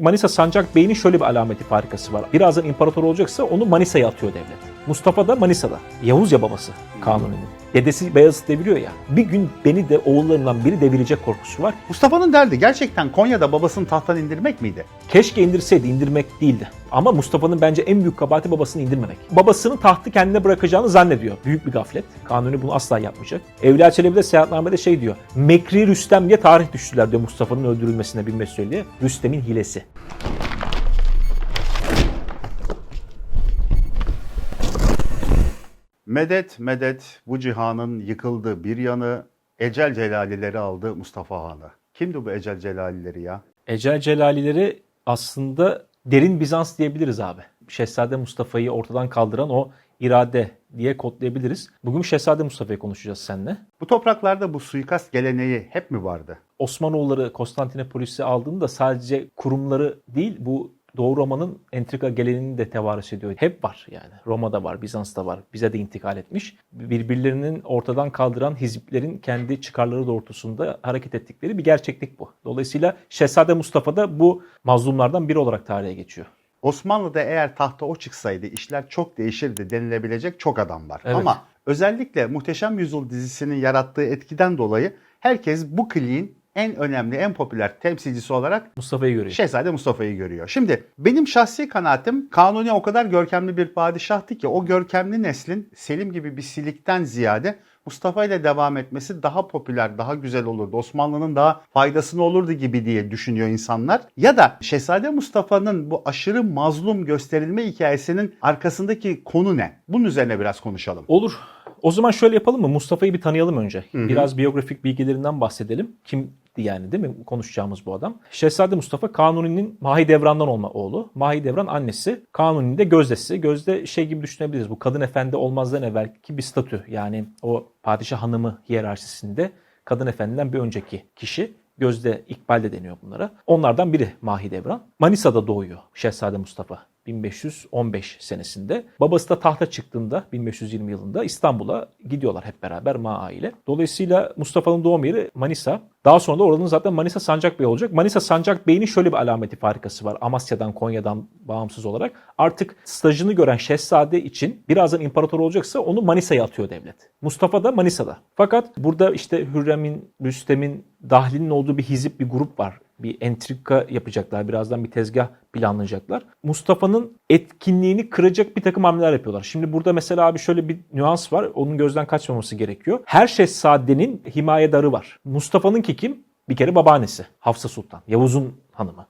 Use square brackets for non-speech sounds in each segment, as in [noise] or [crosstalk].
Manisa Sancak Bey'in şöyle bir alameti farikası var. Birazdan imparator olacaksa onu Manisa'ya atıyor devlet. Mustafa da Manisa'da. Yavuz ya babası Kanuni'nin. Dedesi Beyazıt deviriyor ya. Bir gün beni de oğullarından biri devirecek korkusu var. Mustafa'nın derdi gerçekten Konya'da babasını tahttan indirmek miydi? Keşke indirseydi, indirmek değildi. Ama Mustafa'nın bence en büyük kabahati babasını indirmemek. Babasının tahtı kendine bırakacağını zannediyor. Büyük bir gaflet. Kanuni bunu asla yapmayacak. Evliya Çelebi de seyahatnamede şey diyor. Mekri Rüstem diye tarih düştüler diyor Mustafa'nın öldürülmesine bin diye. Rüstem'in hilesi. Medet medet bu cihanın yıkıldı bir yanı, ecel celalileri aldı Mustafa Han'ı. Kimdi bu ecel celalileri ya? Ecel Celalileri aslında derin Bizans diyebiliriz abi. Şehzade Mustafa'yı ortadan kaldıran o irade diye kodlayabiliriz. Bugün Şehzade Mustafa'yı konuşacağız seninle. Bu topraklarda bu suikast geleneği hep mi vardı? Osmanoğulları Konstantinopolis'i aldığında sadece kurumları değil bu Doğu Roma'nın entrika geleneğini de tevarüs ediyor. Hep var yani. Roma'da var, Bizans'ta var. Bize de intikal etmiş. Birbirlerinin ortadan kaldıran hiziplerin kendi çıkarları doğrultusunda hareket ettikleri bir gerçeklik bu. Dolayısıyla Şehzade Mustafa da bu mazlumlardan biri olarak tarihe geçiyor. Osmanlı'da eğer tahta o çıksaydı işler çok değişirdi denilebilecek çok adam var. Evet. Ama özellikle Muhteşem Yüzyıl dizisinin yarattığı etkiden dolayı herkes bu kliğin en önemli, en popüler temsilcisi olarak Mustafa'yı görüyor. Şehzade Mustafa'yı görüyor. Şimdi benim şahsi kanaatim Kanuni o kadar görkemli bir padişahtı ki o görkemli neslin Selim gibi bir silikten ziyade Mustafa ile devam etmesi daha popüler, daha güzel olurdu. Osmanlı'nın daha faydasını olurdu gibi diye düşünüyor insanlar. Ya da Şehzade Mustafa'nın bu aşırı mazlum gösterilme hikayesinin arkasındaki konu ne? Bunun üzerine biraz konuşalım. Olur. O zaman şöyle yapalım mı? Mustafa'yı bir tanıyalım önce. Biraz biyografik bilgilerinden bahsedelim. Kimdi yani değil mi konuşacağımız bu adam? Şehzade Mustafa Kanuni'nin Mahidevran'dan olma oğlu. Mahidevran annesi. Kanuni'nin de gözdesi. Gözde şey gibi düşünebiliriz. Bu kadın efendi olmazdan evvelki bir statü. Yani o padişah hanımı hiyerarşisinde kadın efendiden bir önceki kişi. Gözde İkbal de deniyor bunlara. Onlardan biri Mahidevran. Manisa'da doğuyor Şehzade Mustafa. 1515 senesinde. Babası da tahta çıktığında 1520 yılında İstanbul'a gidiyorlar hep beraber Maa ile. Dolayısıyla Mustafa'nın doğum yeri Manisa. Daha sonra da oranın zaten Manisa Sancak Bey olacak. Manisa Sancak Bey'in şöyle bir alameti farikası var. Amasya'dan, Konya'dan bağımsız olarak. Artık stajını gören şehzade için birazdan imparator olacaksa onu Manisa'ya atıyor devlet. Mustafa da Manisa'da. Fakat burada işte Hürrem'in, Rüstem'in, Dahli'nin olduğu bir hizip, bir grup var bir entrika yapacaklar. Birazdan bir tezgah planlayacaklar. Mustafa'nın etkinliğini kıracak bir takım hamleler yapıyorlar. Şimdi burada mesela abi şöyle bir nüans var. Onun gözden kaçmaması gerekiyor. Her şehzadenin himayedarı var. Mustafa'nınki kim? Bir kere babaannesi Hafsa Sultan. Yavuz'un hanımı.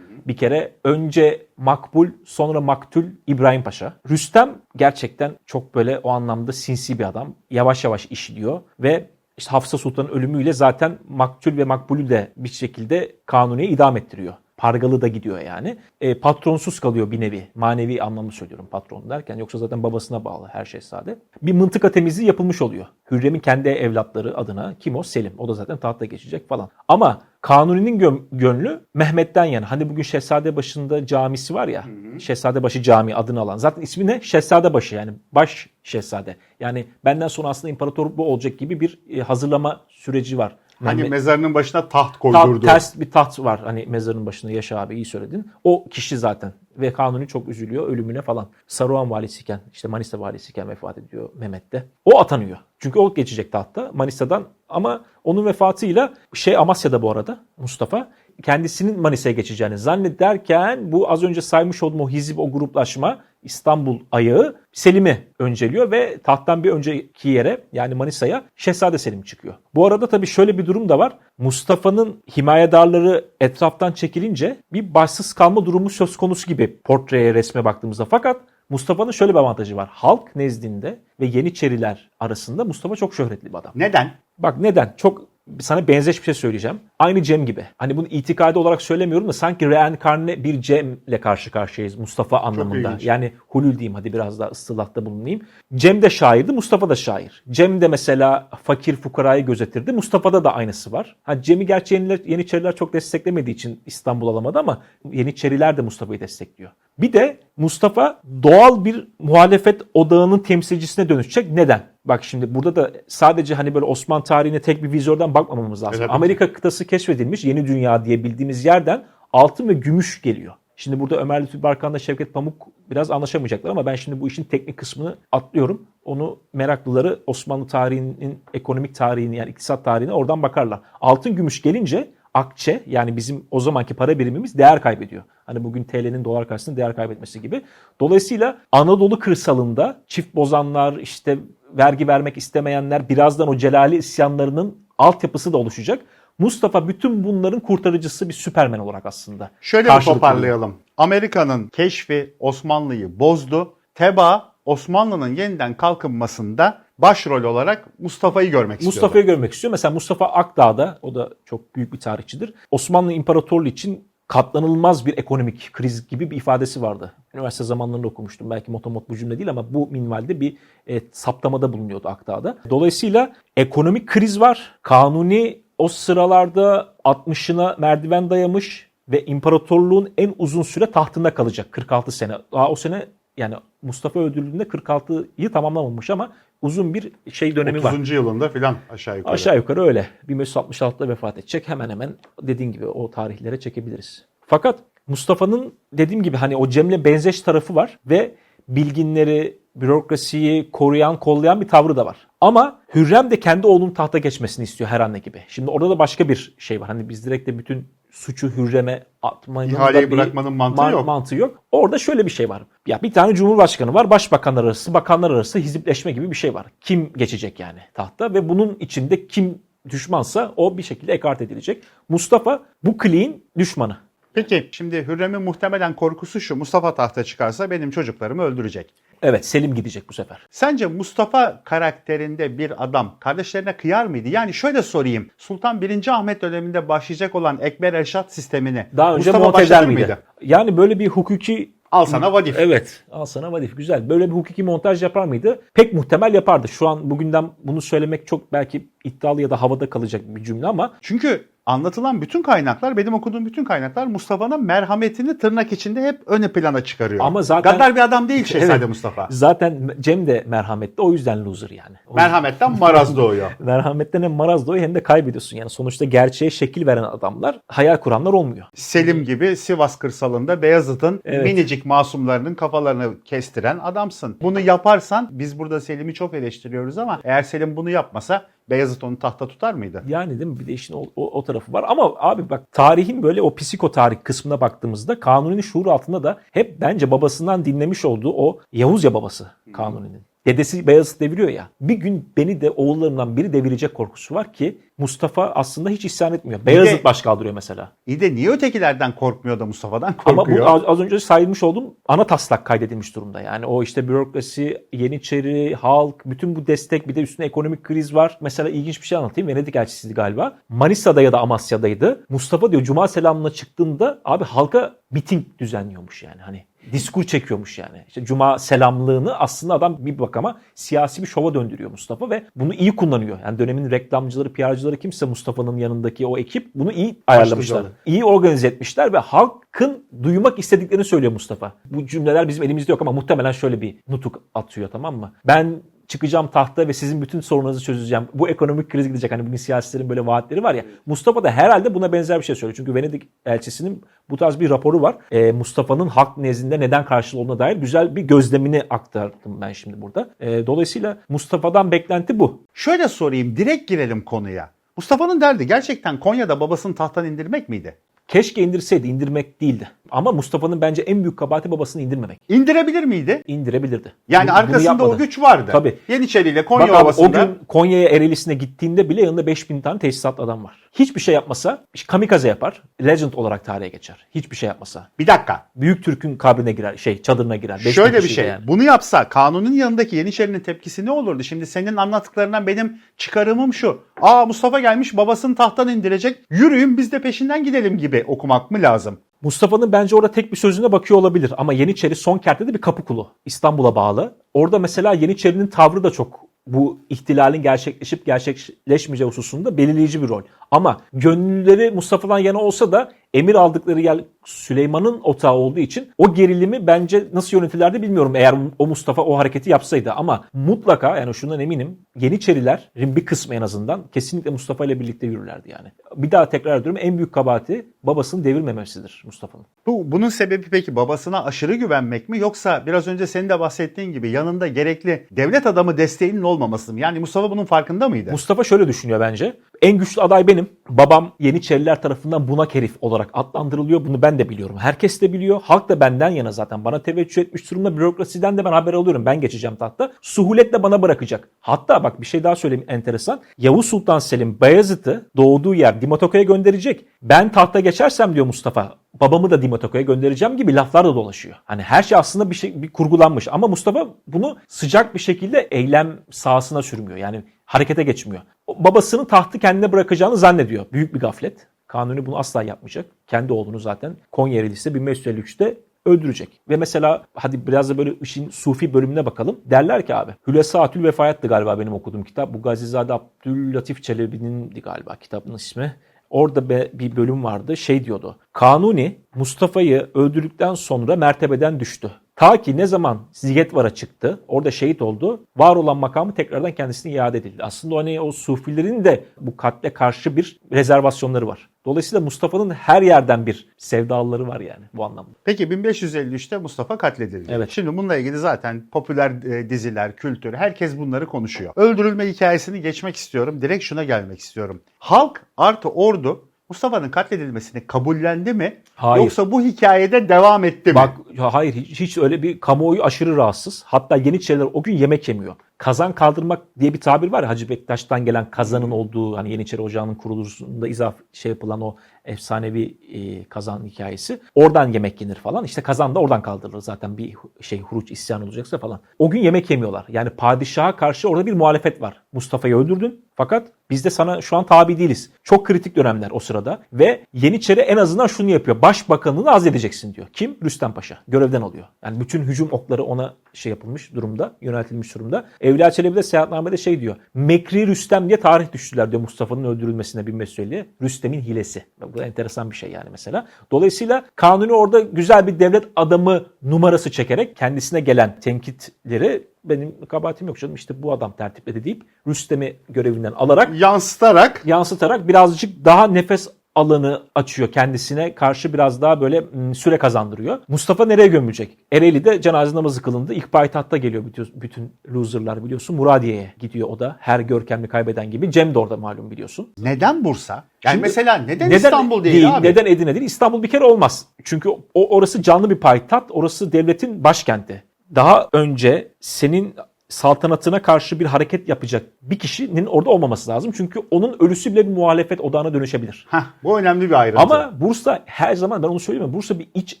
Bir kere önce Makbul sonra Maktul İbrahim Paşa. Rüstem gerçekten çok böyle o anlamda sinsi bir adam. Yavaş yavaş işliyor ve işte Hafsa Sultan'ın ölümüyle zaten Maktul ve Makbul'ü de bir şekilde Kanuni'ye idam ettiriyor. Pargalı da gidiyor yani. E, patronsuz kalıyor bir nevi. Manevi anlamda söylüyorum patron derken. Yoksa zaten babasına bağlı her şey sade. Bir mıntıka temizliği yapılmış oluyor. Hürrem'in kendi evlatları adına kim o? Selim. O da zaten tahta geçecek falan. Ama Kanuni'nin gö- gönlü Mehmet'ten yana. Hani bugün Şehzadebaşı'nda camisi var ya. Şehzadebaşı Camii adını alan. Zaten ismi ne? Şehzadebaşı yani baş şehzade. Yani benden sonra aslında imparator bu olacak gibi bir e, hazırlama süreci var. Hani Mehmet- mezarının başına taht koydurdu. ters bir taht var hani mezarın başında Yaşa abi iyi söyledin. O kişi zaten ve Kanuni çok üzülüyor ölümüne falan. Saruhan valisiyken işte Manisa valisiyken vefat ediyor Mehmet de. O atanıyor. Çünkü o geçecek tahta Manisa'dan ama onun vefatıyla şey Amasya'da bu arada Mustafa kendisinin Manisa'ya geçeceğini zannederken bu az önce saymış olduğum o hizip o gruplaşma İstanbul ayağı Selim'i önceliyor ve tahttan bir önceki yere yani Manisa'ya Şehzade Selim çıkıyor. Bu arada tabii şöyle bir durum da var. Mustafa'nın himayedarları etraftan çekilince bir başsız kalma durumu söz konusu gibi portreye resme baktığımızda. Fakat Mustafa'nın şöyle bir avantajı var. Halk nezdinde ve Yeniçeriler arasında Mustafa çok şöhretli bir adam. Neden? Bak neden? Çok sana benzeş bir şey söyleyeceğim. Aynı Cem gibi. Hani bunu itikadi olarak söylemiyorum da sanki reenkarne bir Cem'le karşı karşıyayız Mustafa anlamında. Yani hulül diyeyim hadi biraz daha ıstılahta bulunayım. Cem de şairdi, Mustafa da şair. Cem de mesela fakir fukarayı gözetirdi. Mustafa'da da aynısı var. Ha Cem'i gerçi Yeniçeriler çok desteklemediği için İstanbul alamadı ama Yeniçeriler de Mustafa'yı destekliyor. Bir de Mustafa doğal bir muhalefet odağının temsilcisine dönüşecek. Neden? Bak şimdi burada da sadece hani böyle Osmanlı tarihine tek bir vizyörden bakmamamız lazım. Evet, Amerika kıtası keşfedilmiş yeni dünya diye bildiğimiz yerden altın ve gümüş geliyor. Şimdi burada Ömer Lütfü Barkan'la Şevket Pamuk biraz anlaşamayacaklar ama ben şimdi bu işin teknik kısmını atlıyorum. Onu meraklıları Osmanlı tarihinin, ekonomik tarihini yani iktisat tarihine oradan bakarlar. Altın gümüş gelince akçe yani bizim o zamanki para birimimiz değer kaybediyor. Hani bugün TL'nin dolar karşısında değer kaybetmesi gibi. Dolayısıyla Anadolu kırsalında çift bozanlar işte vergi vermek istemeyenler birazdan o Celali isyanlarının altyapısı da oluşacak. Mustafa bütün bunların kurtarıcısı bir süpermen olarak aslında. Şöyle bir toparlayalım. Amerika'nın keşfi Osmanlı'yı bozdu. Teba Osmanlı'nın yeniden kalkınmasında başrol olarak Mustafa'yı görmek istiyordu. Mustafa'yı görmek istiyor. Mesela Mustafa Akdağ'da, o da çok büyük bir tarihçidir. Osmanlı İmparatorluğu için katlanılmaz bir ekonomik kriz gibi bir ifadesi vardı. Üniversite zamanlarında okumuştum. Belki motomot bu cümle değil ama bu minvalde bir e, saptamada bulunuyordu Akdağ'da. Dolayısıyla ekonomik kriz var. Kanuni o sıralarda 60'ına merdiven dayamış ve imparatorluğun en uzun süre tahtında kalacak 46 sene. Daha o sene yani Mustafa öldürüldüğünde 46'yı tamamlamamış ama uzun bir şey dönemi var. 30. yılında filan aşağı yukarı. Aşağı yukarı öyle. 1566'da vefat edecek. Hemen hemen dediğin gibi o tarihlere çekebiliriz. Fakat Mustafa'nın dediğim gibi hani o Cem'le benzeş tarafı var ve bilginleri, bürokrasiyi koruyan, kollayan bir tavrı da var. Ama Hürrem de kendi oğlunun tahta geçmesini istiyor her anne gibi. Şimdi orada da başka bir şey var. Hani biz direkt de bütün suçu Hürrem'e atmanın İhaleyi bir bırakmanın mantığı yok. mantığı yok. Orada şöyle bir şey var. Ya bir tane cumhurbaşkanı var, başbakanlar arası, bakanlar arası hizipleşme gibi bir şey var. Kim geçecek yani tahta ve bunun içinde kim düşmansa o bir şekilde ekart edilecek. Mustafa bu kliğin düşmanı. Peki şimdi Hürrem'in muhtemelen korkusu şu. Mustafa tahta çıkarsa benim çocuklarımı öldürecek. Evet Selim gidecek bu sefer. Sence Mustafa karakterinde bir adam kardeşlerine kıyar mıydı? Yani şöyle sorayım. Sultan 1. Ahmet döneminde başlayacak olan Ekber Erşat sistemini Daha önce Mustafa monte eder başlatır miydi? mıydı? Yani böyle bir hukuki Al sana vadif. Evet. Al sana vadif. Güzel. Böyle bir hukuki montaj yapar mıydı? Pek muhtemel yapardı. Şu an bugünden bunu söylemek çok belki iddialı ya da havada kalacak bir cümle ama Çünkü anlatılan bütün kaynaklar, benim okuduğum bütün kaynaklar Mustafa'nın merhametini tırnak içinde hep öne plana çıkarıyor. Ama zaten- Gaddar bir adam değil Şehzade Evet. Mustafa. zaten Cem de merhametli. O yüzden loser yani. O Merhametten maraz doğuyor. [laughs] merhametten hem maraz doğuyor hem de kaybediyorsun. Yani sonuçta gerçeğe şekil veren adamlar hayal kuranlar olmuyor. Selim gibi Sivas kırsalında Beyazıt'ın Evet. minicik masumlarının kafalarını kestiren adamsın. Bunu yaparsan biz burada Selim'i çok eleştiriyoruz ama eğer Selim bunu yapmasa Beyazıt onu tahta tutar mıydı? Yani değil mi? Bir de işin o, o, o tarafı var. Ama abi bak tarihin böyle o psikotarih kısmına baktığımızda Kanuni'nin şuur altında da hep bence babasından dinlemiş olduğu o Yavuzya babası Kanuni'nin. Dedesi Beyazıt deviriyor ya. Bir gün beni de oğullarımdan biri devirecek korkusu var ki Mustafa aslında hiç isyan etmiyor. Beyazıt baş kaldırıyor mesela. İyi de niye ötekilerden korkmuyor da Mustafa'dan Ama korkuyor? bu az, önce sayılmış olduğum ana taslak kaydedilmiş durumda. Yani o işte bürokrasi, Yeniçeri, halk, bütün bu destek bir de üstüne ekonomik kriz var. Mesela ilginç bir şey anlatayım. Venedik elçisiydi galiba. Manisa'da ya da Amasya'daydı. Mustafa diyor Cuma selamına çıktığında abi halka miting düzenliyormuş yani. Hani diskur çekiyormuş yani. İşte Cuma selamlığını aslında adam bir bakama siyasi bir şova döndürüyor Mustafa ve bunu iyi kullanıyor. Yani dönemin reklamcıları, PR'cıları kimse Mustafa'nın yanındaki o ekip bunu iyi ayarlamışlar. İyi organize etmişler ve halkın duymak istediklerini söylüyor Mustafa. Bu cümleler bizim elimizde yok ama muhtemelen şöyle bir nutuk atıyor tamam mı? Ben çıkacağım tahta ve sizin bütün sorunlarınızı çözeceğim. Bu ekonomik kriz gidecek. Hani bugün siyasilerin böyle vaatleri var ya. Mustafa da herhalde buna benzer bir şey söylüyor. Çünkü Venedik elçisinin bu tarz bir raporu var. Ee, Mustafa'nın halk nezdinde neden karşılığı olduğuna dair güzel bir gözlemini aktardım ben şimdi burada. Ee, dolayısıyla Mustafa'dan beklenti bu. Şöyle sorayım, direkt girelim konuya. Mustafa'nın derdi gerçekten Konya'da babasını tahttan indirmek miydi? Keşke indirseydi, indirmek değildi. Ama Mustafa'nın bence en büyük kabahati babasını indirmemek. İndirebilir miydi? İndirebilirdi. Yani Bunu- bunu arkasında o güç vardı. Tabii. Yeniçeri ile Konya Bak abi, o gün Konya'ya Ereğlisi'ne gittiğinde bile yanında 5000 tane tesisatlı adam var. Hiçbir şey yapmasa kamikaze yapar. Legend olarak tarihe geçer. Hiçbir şey yapmasa. bir dakika. Büyük Türk'ün kabrine girer, şey çadırına girer. 5000 Şöyle bir şey. yani. Bunu yapsa kanunun yanındaki Yeniçeri'nin tepkisi ne olurdu? Şimdi senin anlattıklarından benim çıkarımım şu. Aa Mustafa gelmiş babasını tahttan indirecek. Yürüyün biz de peşinden gidelim gibi okumak mı lazım? Mustafa'nın bence orada tek bir sözüne bakıyor olabilir. Ama Yeniçeri son kertte de bir kapı kulu. İstanbul'a bağlı. Orada mesela Yeniçeri'nin tavrı da çok bu ihtilalin gerçekleşip gerçekleşmeyeceği hususunda belirleyici bir rol. Ama gönülleri Mustafa'dan yana olsa da emir aldıkları yer Süleyman'ın otağı olduğu için o gerilimi bence nasıl yönetirlerdi bilmiyorum eğer o Mustafa o hareketi yapsaydı ama mutlaka yani şundan eminim Yeniçerilerin bir kısmı en azından kesinlikle Mustafa ile birlikte yürürlerdi yani. Bir daha tekrar ediyorum en büyük kabahati babasını devirmemesidir Mustafa'nın. Bu bunun sebebi peki babasına aşırı güvenmek mi yoksa biraz önce senin de bahsettiğin gibi yanında gerekli devlet adamı desteğinin olmaması mı? Yani Mustafa bunun farkında mıydı? Mustafa şöyle düşünüyor bence. En güçlü aday benim. Babam Yeniçeriler tarafından bunak herif olarak adlandırılıyor. Bunu ben de biliyorum. Herkes de biliyor. Halk da benden yana zaten. Bana teveccüh etmiş durumda. Bürokrasiden de ben haber alıyorum. Ben geçeceğim tahta. Suhuletle bana bırakacak. Hatta bak bir şey daha söyleyeyim enteresan. Yavuz Sultan Selim Bayezid'i doğduğu yer Dimotoka'ya gönderecek. Ben tahta geçersem diyor Mustafa babamı da Dimotoka'ya göndereceğim gibi laflar da dolaşıyor. Hani her şey aslında bir şey bir kurgulanmış ama Mustafa bunu sıcak bir şekilde eylem sahasına sürmüyor. Yani harekete geçmiyor. Babasının tahtı kendine bırakacağını zannediyor. Büyük bir gaflet. Kanuni bunu asla yapmayacak. Kendi oğlunu zaten Konya Erilisi 1553'te öldürecek. Ve mesela hadi biraz da böyle işin sufi bölümüne bakalım. Derler ki abi Hülesatül Vefayat'tı galiba benim okuduğum kitap. Bu Gazizade Abdüllatif Çelebi'nin galiba kitabın ismi. Orada bir bölüm vardı şey diyordu. Kanuni Mustafa'yı öldürdükten sonra mertebeden düştü. Ta ki ne zaman Zigetvar'a çıktı, orada şehit oldu, var olan makamı tekrardan kendisine iade edildi. Aslında hani o sufilerin de bu katle karşı bir rezervasyonları var. Dolayısıyla Mustafa'nın her yerden bir sevdalıları var yani bu anlamda. Peki 1553'te Mustafa katledildi. Evet. Şimdi bununla ilgili zaten popüler e, diziler, kültür, herkes bunları konuşuyor. Öldürülme hikayesini geçmek istiyorum. Direkt şuna gelmek istiyorum. Halk artı ordu Mustafa'nın katledilmesini kabullendi mi? Hayır. Yoksa bu hikayede devam etti mi? Bak hayır hiç, hiç öyle bir kamuoyu aşırı rahatsız. Hatta Yeniçeriler o gün yemek yemiyor. Kazan kaldırmak diye bir tabir var ya Hacı Bektaş'tan gelen kazanın olduğu hani Yeniçeri Ocağı'nın kuruluşunda izaf şey yapılan o efsanevi e, kazan hikayesi. Oradan yemek yenir falan. İşte kazan da oradan kaldırılır zaten bir şey huruç isyan olacaksa falan. O gün yemek yemiyorlar. Yani padişaha karşı orada bir muhalefet var. Mustafa'yı öldürdün fakat biz de sana şu an tabi değiliz. Çok kritik dönemler o sırada ve Yeniçeri en azından şunu yapıyor. Başbakanını azledeceksin diyor. Kim? Rüstem Paşa. Görevden alıyor. Yani bütün hücum okları ona şey yapılmış durumda, yöneltilmiş durumda. Evliya Çelebi de seyahatnamede şey diyor. Mekri Rüstem diye tarih düştüler diyor Mustafa'nın öldürülmesine bin Mesut'e. Rüstem'in hilesi. Bu da enteresan bir şey yani mesela. Dolayısıyla Kanuni orada güzel bir devlet adamı numarası çekerek kendisine gelen tenkitleri benim kabahatim yok canım işte bu adam tertipledi deyip Rüstem'i görevinden alarak Yansıtarak yansıtarak birazcık daha nefes alanı açıyor kendisine karşı biraz daha böyle mm, süre kazandırıyor. Mustafa nereye gömülecek? Ereğli'de cenaze namazı kılındı. İlk payitahta geliyor bütün, bütün loserlar biliyorsun. Muradiye'ye gidiyor o da. Her görkemli kaybeden gibi. Cem de orada malum biliyorsun. neden Bursa? Yani Şimdi mesela neden, İstanbul değil, abi? Neden Edirne değil? İstanbul bir kere olmaz. Çünkü o orası canlı bir payitaht. Orası devletin başkenti. Daha önce senin saltanatına karşı bir hareket yapacak bir kişinin orada olmaması lazım. Çünkü onun ölüsü bile bir muhalefet odağına dönüşebilir. Heh, bu önemli bir ayrıntı. Ama Bursa her zaman ben onu söyleyeyim mi? Bursa bir iç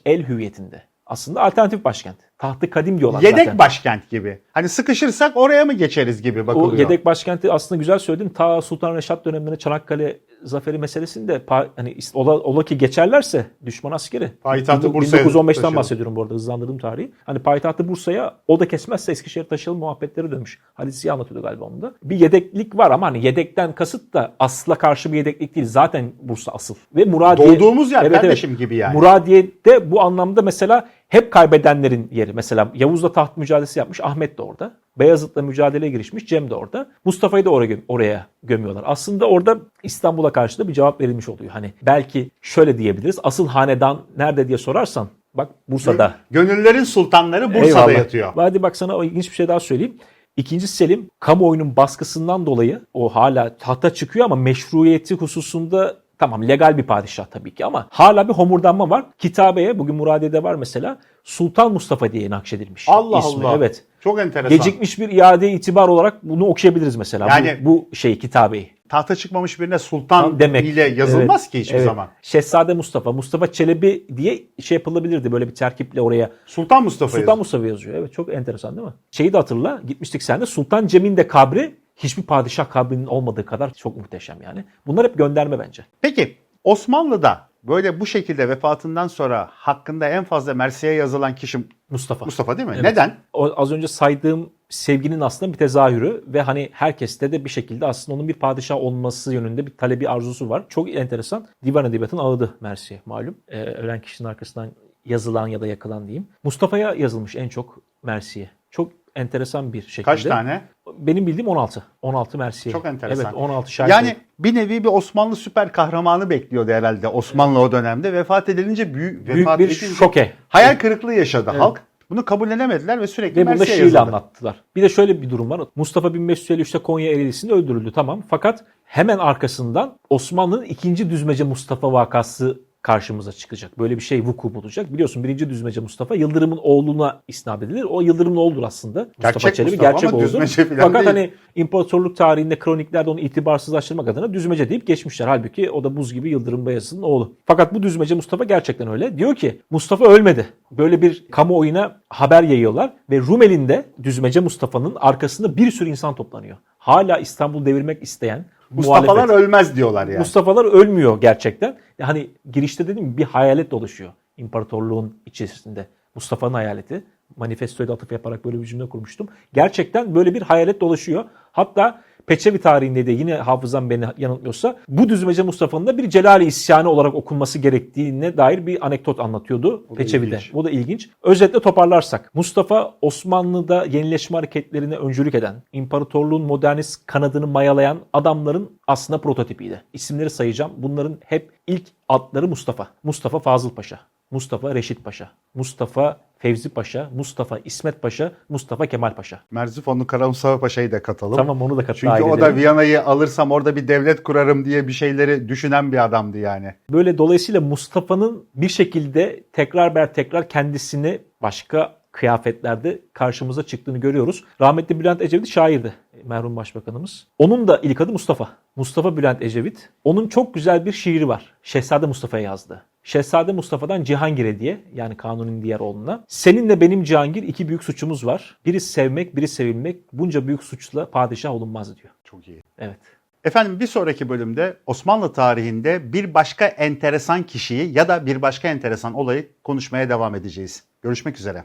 el hüviyetinde. Aslında alternatif başkent. Tahtı kadim diyorlar yedek zaten. başkent gibi. Hani sıkışırsak oraya mı geçeriz gibi bakılıyor. O yedek başkenti aslında güzel söyledin. Ta Sultan Reşat döneminde Çanakkale zaferi meselesinde hani ola, ola ki geçerlerse düşman askeri. Payitahtı Bursa'ya 1915'ten taşıyalım. bahsediyorum bu arada hızlandırdığım tarihi. Hani payitahtı Bursa'ya o da kesmezse Eskişehir taşıyalım muhabbetleri dönmüş. Halit anlatıyordu galiba onu da. Bir yedeklik var ama hani yedekten kasıt da asla karşı bir yedeklik değil. Zaten Bursa asıl. Ve Muradiye... Doğduğumuz yer kardeşim gibi yani. Muradiye'de bu anlamda mesela hep kaybedenlerin yeri. Mesela Yavuz'la taht mücadelesi yapmış. Ahmet de orada. Beyazıt'la mücadeleye girişmiş. Cem de orada. Mustafa'yı da oraya, oraya gömüyorlar. Aslında orada İstanbul'a karşı da bir cevap verilmiş oluyor. Hani belki şöyle diyebiliriz. Asıl hanedan nerede diye sorarsan bak Bursa'da. Gönüllerin sultanları Bursa'da Eyvallah. yatıyor. Hadi bak sana ilginç bir şey daha söyleyeyim. İkinci Selim kamuoyunun baskısından dolayı o hala tahta çıkıyor ama meşruiyeti hususunda tamam legal bir padişah tabii ki ama hala bir homurdanma var. Kitabeye bugün Muradiye'de var mesela Sultan Mustafa diye nakşedilmiş. Allah ismi. Allah. Evet. Çok enteresan. Gecikmiş bir iade itibar olarak bunu okuyabiliriz mesela. Yani- bu, bu şey kitabeyi. Tahta çıkmamış birine sultan demek. ile yazılmaz Evet, ki hiçbir evet. zaman. Şehzade Mustafa, Mustafa Çelebi diye şey yapılabilirdi böyle bir terkiple oraya Sultan Mustafa Sultan Mustafa yazıyor. Evet çok enteresan değil mi? Şeyi de hatırla. Gitmiştik sen de. Sultan Cem'in de kabri hiçbir padişah kabrinin olmadığı kadar çok muhteşem yani. Bunlar hep gönderme bence. Peki Osmanlı'da böyle bu şekilde vefatından sonra hakkında en fazla Mersi'ye yazılan kişi Mustafa. Mustafa değil mi? Evet. Neden? O az önce saydığım sevginin aslında bir tezahürü ve hani herkeste de bir şekilde aslında onun bir padişah olması yönünde bir talebi arzusu var. Çok enteresan. Divan Edebiyatı'nın ağıdı Mersi malum. Ee, ölen kişinin arkasından yazılan ya da yakılan diyeyim. Mustafa'ya yazılmış en çok Mersi'ye. Enteresan bir şekilde. Kaç tane? Benim bildiğim 16. 16 Mersi'ye. Çok enteresan. Evet 16 şarkı. Yani bir nevi bir Osmanlı süper kahramanı bekliyordu herhalde Osmanlı o dönemde. Vefat edilince büyük, büyük vefat bir edince şoke. hayal kırıklığı yaşadı Evet. halk. Bunu kabullenemediler ve sürekli Ve Mersi'ye şiirle yazıldı. anlattılar. Bir de şöyle bir durum var. Mustafa 1553'te Konya Ereğlisi'nde öldürüldü tamam. Fakat hemen arkasından Osmanlı'nın ikinci düzmece Mustafa vakası karşımıza çıkacak. Böyle bir şey vuku bulacak. Biliyorsun birinci düzmece Mustafa Yıldırım'ın oğluna isnat edilir. O Yıldırım'ın oğludur aslında. Mustafa Gerçek Çelebi Mustafa gerçek oğludur. Fakat değil. hani imparatorluk tarihinde kroniklerde onu itibarsızlaştırmak adına düzmece deyip geçmişler. Halbuki o da buz gibi Yıldırım Beyazıt'ın oğlu. Fakat bu düzmece Mustafa gerçekten öyle. Diyor ki Mustafa ölmedi. Böyle bir kamuoyuna haber yayıyorlar ve Rumeli'nde düzmece Mustafa'nın arkasında bir sürü insan toplanıyor. Hala İstanbul devirmek isteyen Mustafalar muhalefet. ölmez diyorlar yani. Mustafa'lar ölmüyor gerçekten. Hani girişte dedim bir hayalet dolaşıyor imparatorluğun içerisinde. Mustafa'nın hayaleti. Manifestoya da atıf yaparak böyle bir cümle kurmuştum. Gerçekten böyle bir hayalet dolaşıyor. Hatta Peçevi tarihinde de yine hafızam beni yanıltmıyorsa bu düzmece Mustafa'nın da bir Celali isyanı olarak okunması gerektiğine dair bir anekdot anlatıyordu O Peçevi'de. ilginç. Bu da ilginç. Özetle toparlarsak Mustafa Osmanlı'da yenileşme hareketlerine öncülük eden, imparatorluğun modernist kanadını mayalayan adamların aslında prototipiydi. İsimleri sayacağım. Bunların hep ilk adları Mustafa. Mustafa Fazıl Paşa, Mustafa Reşit Paşa, Mustafa Fevzi Paşa, Mustafa İsmet Paşa, Mustafa Kemal Paşa. Merzifonlu Kara Mustafa Paşa'yı da katalım. Tamam onu da kat Çünkü o da. Viyana'yı alırsam orada bir devlet kurarım diye bir şeyleri düşünen bir adamdı yani. Böyle dolayısıyla Mustafa'nın bir şekilde tekrar ber tekrar kendisini başka kıyafetlerde karşımıza çıktığını görüyoruz. Rahmetli Bülent Ecevit şairdi merhum başbakanımız. Onun da ilk adı Mustafa. Mustafa Bülent Ecevit. Onun çok güzel bir şiiri var. Şehzade Mustafa'ya yazdı. Şehzade Mustafa'dan Cihangir'e diye yani Kanuni'nin diğer oğluna. Seninle benim Cihangir iki büyük suçumuz var. Biri sevmek, biri sevilmek. Bunca büyük suçla padişah olunmaz diyor. Çok iyi. Evet. Efendim bir sonraki bölümde Osmanlı tarihinde bir başka enteresan kişiyi ya da bir başka enteresan olayı konuşmaya devam edeceğiz. Görüşmek üzere.